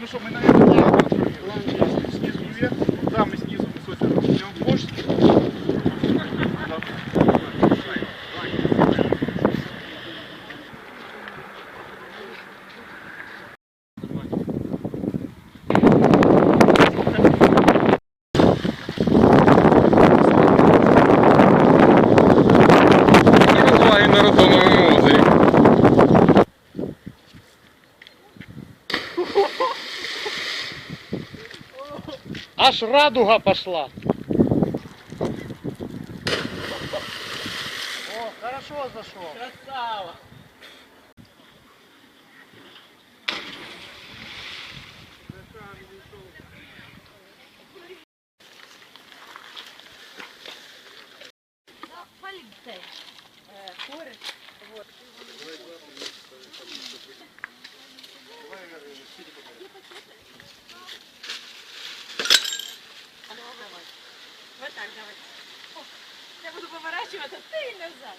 Ну что, мы, наверное, Аж радуга пошла. О, хорошо зашел. Красава. Поліцей. Так, давай. О, Я буду поворачиваться, ты и назад.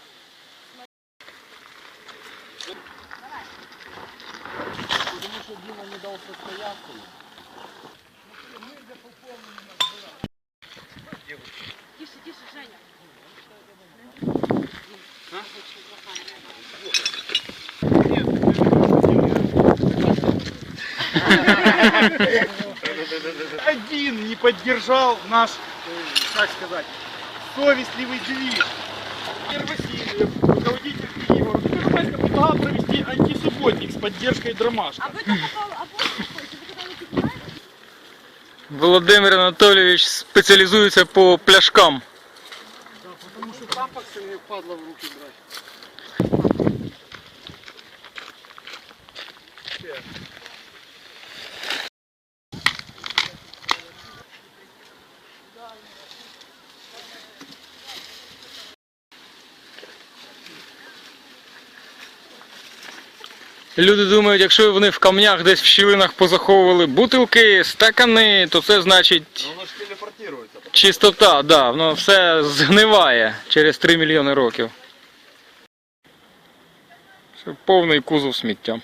Потому что Дима не дал состояться. Тише, тише, Женя. Один не поддержал наш, э, как сказать, совестливый движ. Ир Васильев, руководитель Киева, Первомайска предлагал провести антисубботник с поддержкой драмашка. А вы там попал, а вот какой? Ты когда не питаешь? Володимир Анатолійович спеціалізується по пляшкам. Потому что тампаксы мне впадло в руки брать. Люди думають, якщо вони в камнях десь в щілинах позаховували бутилки, стакани, то це значить Воно ж телепортується. чистота, да, воно все згниває через 3 мільйони років. Це повний кузов сміття.